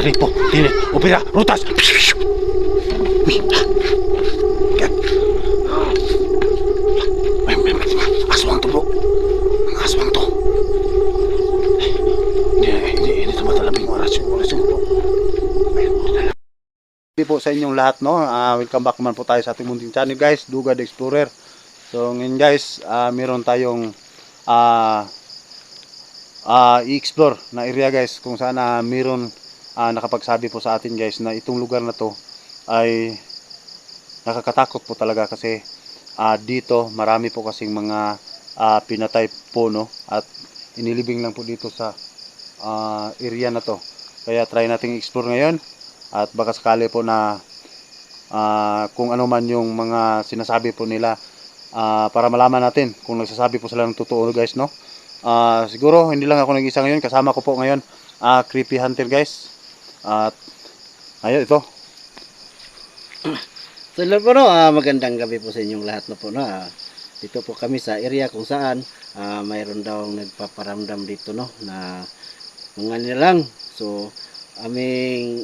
Ari po, dili, upira, rutas. Aswang to bro. Ang aswang to. Hindi, hindi, ito matalabing oras yung oras yung bro. Hindi po sa inyong lahat, no? Ah, welcome back naman po tayo sa ating munting channel, guys. Dugad Explorer. So, ngayon, guys, ah, meron tayong ah, ah, i-explore na area, guys, kung saan na meron ah, nakapagsabi po sa atin, guys, na itong lugar na to ay nakakatakot po talaga kasi ah, dito marami po kasing mga ah, pinatay po, no? At inilibing lang po dito sa ah, area na to. Kaya try nating explore ngayon at baka sakali po na ah, kung ano man yung mga sinasabi po nila ah, para malaman natin kung nagsasabi po sila ng totoo guys no Ah, siguro hindi lang ako nag-isa ngayon kasama ko po ngayon ah, creepy hunter guys at ayun ito So hello po no, ah, magandang gabi po sa inyong lahat na po no. Ah, dito po kami sa area kung saan ah, mayroon daw nagpaparamdam dito no na mga nilang. So aming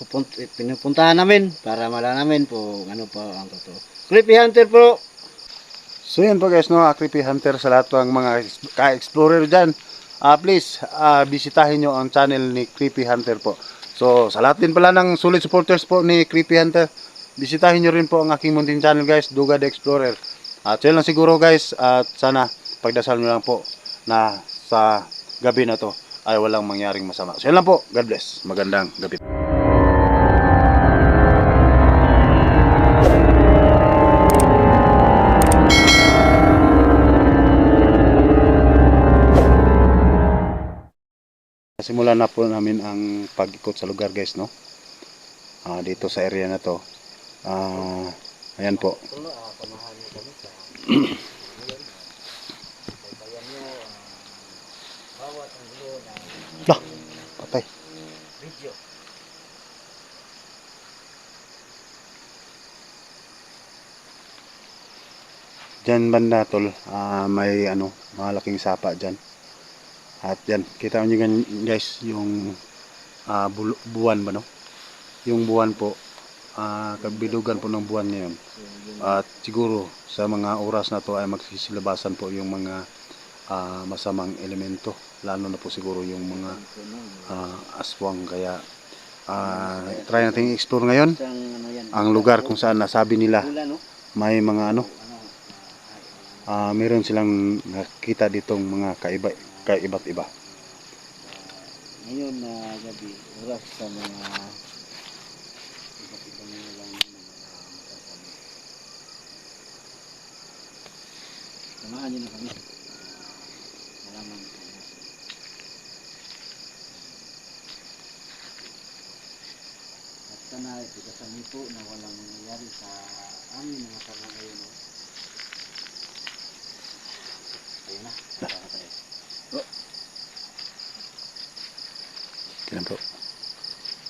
pupunt pinupuntahan namin para malaman namin po ano po ang totoo. Creepy Hunter po. So yan po guys, no, ah, creepy hunter sa lahat ng mga ex- ka-explorer dyan. Ah, please, ah, bisitahin nyo ang channel ni Creepy Hunter po. So, sa lahat din pala ng solid supporters po ni Creepy Hunter, bisitahin nyo rin po ang aking munting channel guys, Duga the Explorer. At yun siguro guys, at sana pagdasal nyo lang po na sa gabi na to ay walang mangyaring masama. So yun lang po, God bless. Magandang gabi. Simulan na po namin ang pag-ikot sa lugar guys, no? Ah, dito sa area na to. Ah, ayan po. Lah, patay. Video. Diyan banda tol, ah, may ano, malaking sapa diyan. At yan, kita nyo gan guys, yung bulu- buwan ba no? Yung buwan po, ah, kabilugan po ng buwan ngayon. At siguro sa mga oras na to ay magsisilabasan po yung mga ah, masamang elemento. Lalo na po siguro yung mga ah, aswang. Kaya ah, try natin i-explore ngayon yan. ang lugar kung saan nasabi nila may mga ano, ah meron silang nakita ditong mga kaiba, kaiba't iba. Ngayon na gabi, oras sa mga iba't ibang mga lang na mga masasabi. Samahan niyo na kami. Malaman ko. At sana ipagkasal niyo po na walang nangyayari sa amin mga tanong ngayon. no? Ayun na, para tayo. Kailan bro?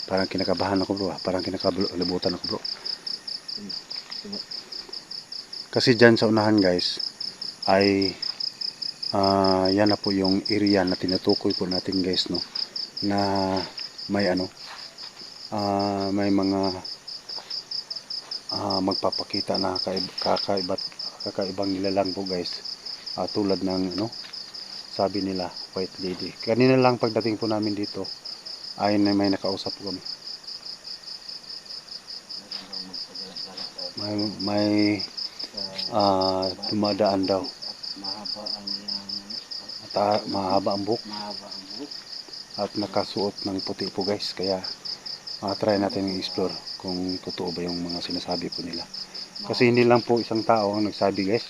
Parang kinakabahan ako bro, ah. parang kinakalibutan ako bro. Kasi dyan sa unahan guys, ay ah yan na po yung area na tinutukoy po natin guys no na may ano ah may mga ah magpapakita na kaib- kakaiba't kakaibang nilalang po guys Ah, tulad ng ano sabi nila white lady kanina lang pagdating po namin dito ay na may nakausap kami may may ah dumadaan daw. Mahaba ang Mata, mahaba ang buhok. At nakasuot ng puti po guys. Kaya ah, try natin i-explore kung totoo ba yung mga sinasabi po nila. Kasi hindi lang po isang tao ang nagsabi guys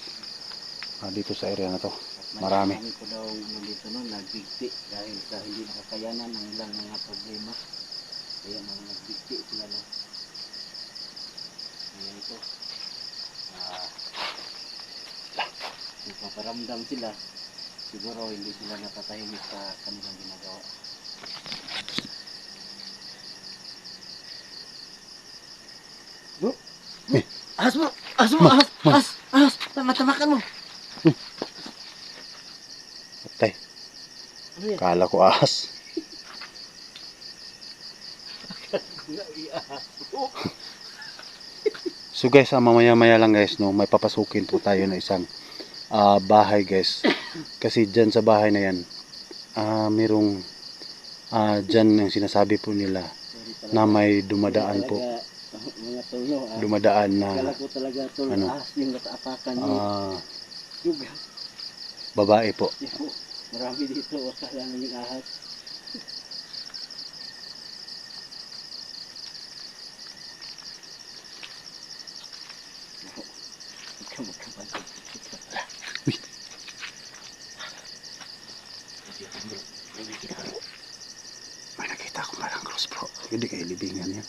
ah, dito sa area na to Marami. Marami ko daw ano dito no, nagbigti dahil sa hindi nakakayanan ng ilang mga problema. Kaya nang nagbigti sila no. Kaya ito. Ah, nagpaparamdam sila. Siguro hindi sila natatahimik sa kanilang ginagawa. Bro, Eh. Ahas mo! Ahas mo! Ahas! Ahas! Ahas! Matamakan mo! Yan? kala ko ahas So guys, ah, mamaya-maya lang guys, no, may papasukin po tayo na isang ah, bahay guys. Kasi dyan sa bahay na yan, ah, merong ah, dyan yung sinasabi po nila na may dumadaan po. Dumadaan na Ano? Yuga. babae po. Marami dito, akala na yung ahas. Hindi kayo libingan yan.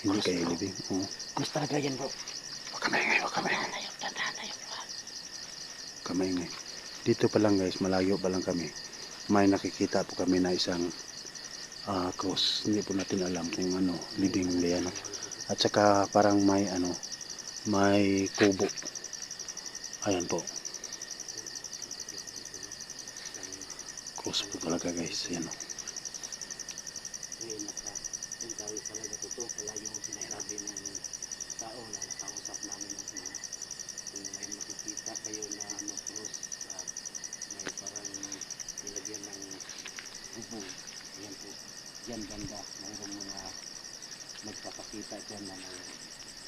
Hindi kayo libing. Oo. Mas talaga yan bro. Huwag ka maingay, huwag ka maingay. Huwag ka maingay. Dito pa lang guys, malayo pa lang kami. May nakikita po kami na isang ah, cross. Hindi po natin alam kung ano, libing hindi ano. At saka parang may ano, may kubo. Ayan po. Cross po talaga guys. Ayan o. Sinasabi ng tao na nakausap namin ng mga kung may makikita kayo na ano cross at may parang nilagyan ng bubong. Yan po, yan banda, mayroong mga magpapakita dyan na ng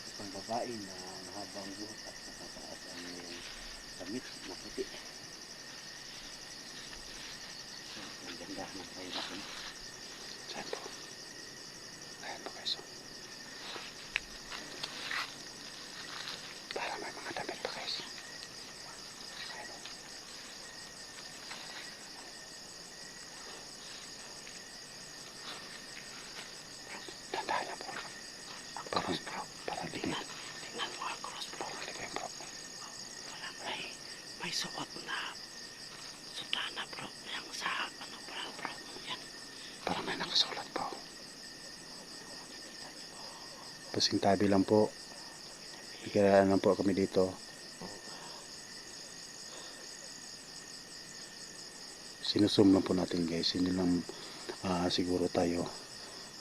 isang babae na mahabang buhok at sa taas ay may damit na puti. Ang ganda ng pahilakan. Ayan po. Ayan po guys. oh. Para may mga damit pa guys. Ayan o. Tandaan lang po. Parang, parang tingnan. Tingnan mo ang cross bro. Parang libing bro. Wala may may suot na sutana bro. Yang sa ano bro bro. Yan. Parang may nakasulat pa o. Pasing tabi lang po. Bigyan lang po kami dito. Sinusum lang po natin guys. Hindi lang ah, siguro tayo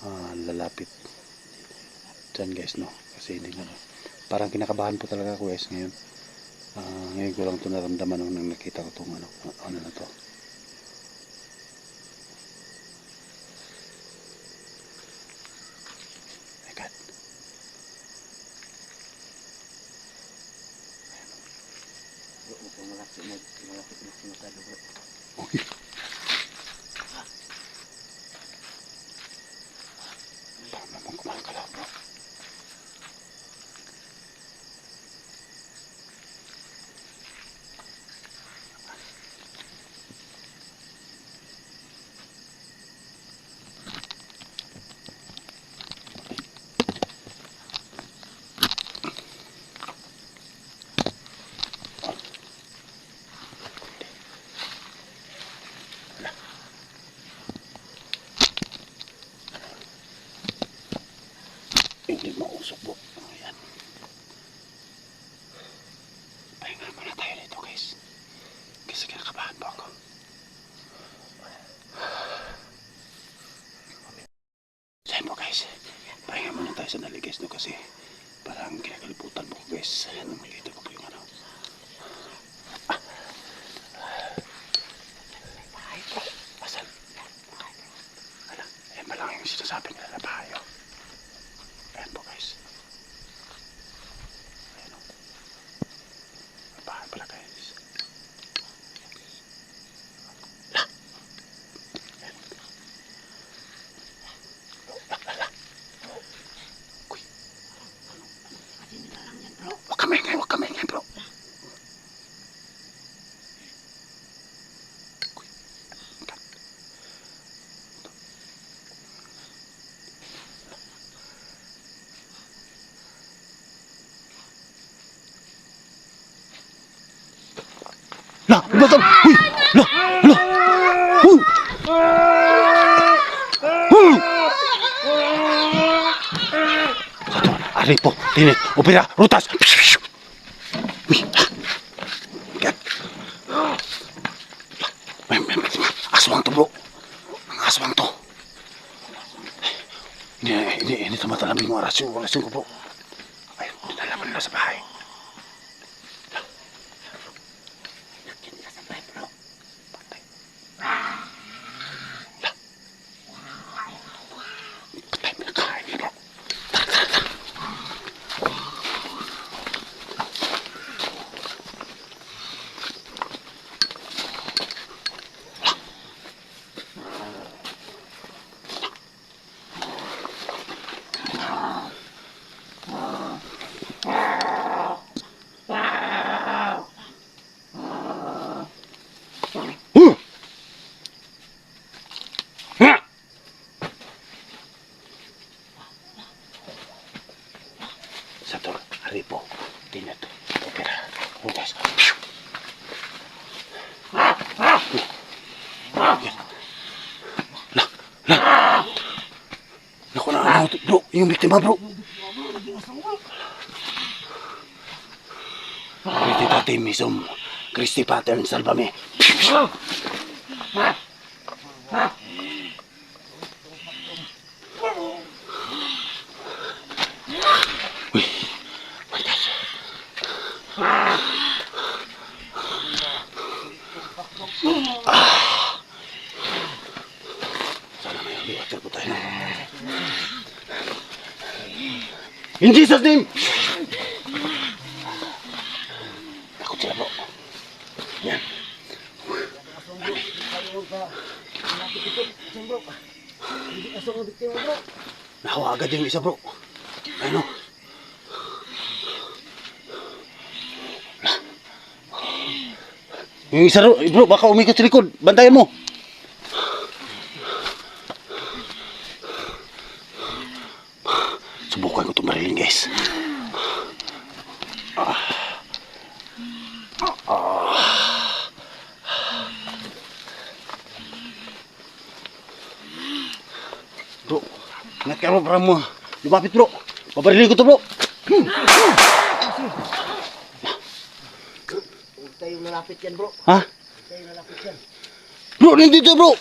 ah, lalapit. Diyan guys no. Kasi hindi na. Parang kinakabahan po talaga ako guys ngayon. Ah, ngayon ko lang ito naramdaman nung nakita ko itong ano, ano na to. My God. Bro, mukhang malapit na malapit na bro. Okay. Parang naman kumakalaw bro. Hindi mausok po. Ayan. Pahinga muna tayo dito guys. Kasi kinakabahan po ako. Saan po guys? Pahinga muna tayo sa guys no kasi parang kinakaliputan mo guys. Ayan, makita ko po yung ano. Bahay po. Asan? Ala, ayan ba lang yung sinasabi nila na bahay oh. Ayan po guys. Ayan o. May bahay pala guys. La! Ayan. La, la, la. Uy. Huwag ka maingay, huwag ka maingay bro. Uy. Kat. La, uy, la, la, uy. Uy. Satu, aripo, tinit, opera, rutas. Uy, kat. May, may, may, aswang to bro. Ang aswang to. Hindi, hindi tumatalab yung oras yung oras ko bro. Ayun, dinalaman nila sa. Patay. Patay, pinakain nila bro. Tara, tara, tara. Huh! Ha! Ribu tinat opera udas. Lah, lah. Naku na, ano, bro, yung biktima, bro. Kriti tati misum, Kristi pattern, salvame. Uy, matigas. Sana may water po tayo. In Jesus' name! Takot sila bro. Yan. Nahawa agad yung isa bro. Ano? Yung isa bro, baka umikot sa likod. Bantayan mo. Subukan ko tumarilin guys. Bro, ingat ka bro, para mo. Lumapit bro. Pabarilin ko to bro. Huwag tayong malapit yan bro. Ha? Huwag tayong malapit yan. Bro, nandito bro.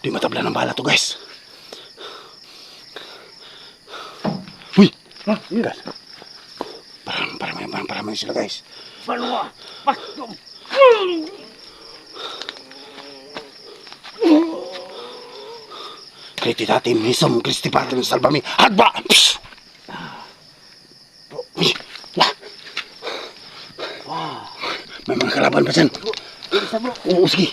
Di matabla ng bala to guys. Uy! Ha? Guys. Parang, parang, parang, parang may sila guys. Panwa! Pastom! Kriti dati misum, Kristi patin, salvami, hadba! La! May mga kalaban pa dyan. Oo, sige.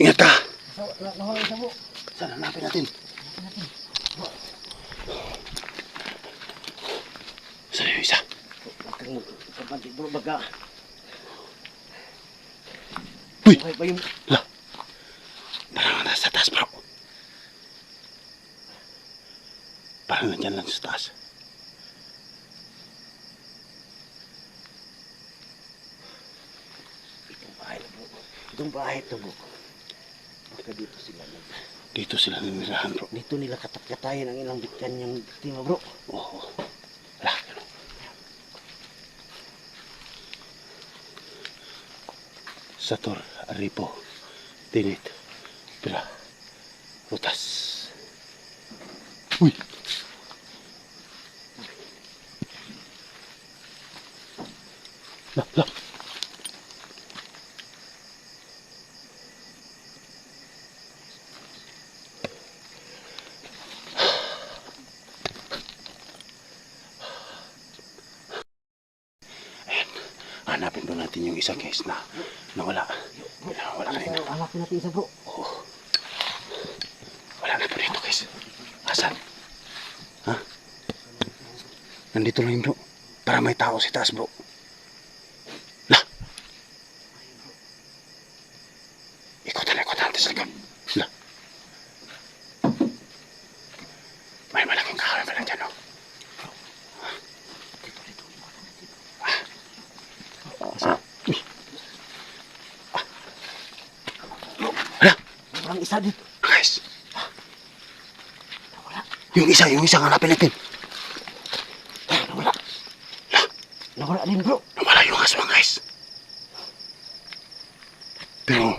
Ingat ka. Sa- na- Nawala isa bro. Saan hanapin natin? Saan yung isa? Uy! Okay pa yung... La! Parang nasa taas, bro. Parang nandyan lang sa taas. Itong bahay bro. Itong bahay bro. Baka dito sila nag... Dito sila ninirahan, bro. Dito nila katat-katayin ang ilang biktan yung biktima bro. Oo. Wala. Sator, Aripo, Tinit, Pira, Rutas. Uy! La, la. Hanapin doon natin yung isang case na nawala. Nawala kanina. Isa, hanapin natin isa bro. Wala na po dito guys. Asan? Ha? Nandito lang yun bro. Para may tao si taas bro. La! Ikutan, ikutan natin sa likod. La! May malaking kahoy pala dyan oh. Asan? Uy! Ah. Hala! Walang isa dito. Guys! Nawala. Yung isa, yung isa hanapin natin. Nawala. Nawala din bro. Nawala yung aswang, guys. Pero,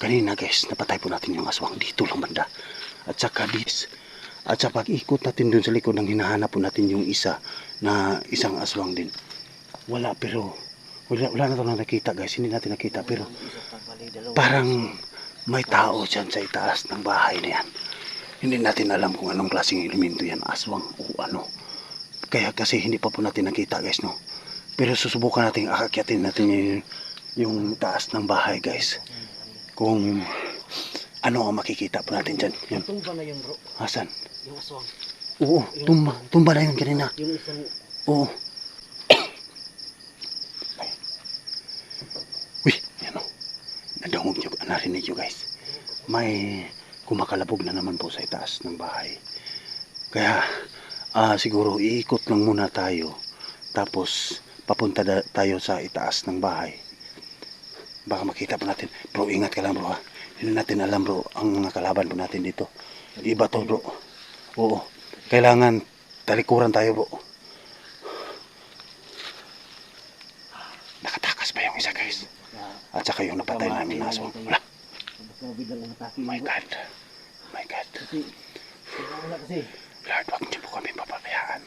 kanina guys, napatay po natin yung aswang dito lang banda. At saka dis. At sa pag-ikot natin dun sa likod ng hinahanap po natin yung isa na isang aswang din. Wala pero wala, wala na ito na nakita guys. Hindi natin nakita pero parang may tao dyan sa itaas ng bahay na yan. Hindi natin alam kung anong klaseng elemento yan, aswang o ano. Kaya kasi hindi pa po natin nakita guys no. Pero susubukan natin akakyatin natin yung, yung taas ng bahay guys. Kung ano ang makikita po natin dyan. Yan. Tumba na yung bro, Asan? yung aswang. Oo, tumba. Tumba na yun kanina. Yung isang Oo. Uy, yan o. Nadangog nyo, narinig nyo guys. May kumakalabog na naman po sa itaas ng bahay. Kaya, ah siguro iikot lang muna tayo. Tapos, papunta tayo sa itaas ng bahay. Baka makita po natin. Bro, ingat ka lang bro ha. Hindi natin alam bro, ang mga kalaban po natin dito. Iba to bro. Oo. Kailangan talikuran tayo bro. Nakatakas pa yung isa guys. At saka yung napatay namin na aso. Wala. My. God. My God. Lord, wag niyo po kami papabayaan.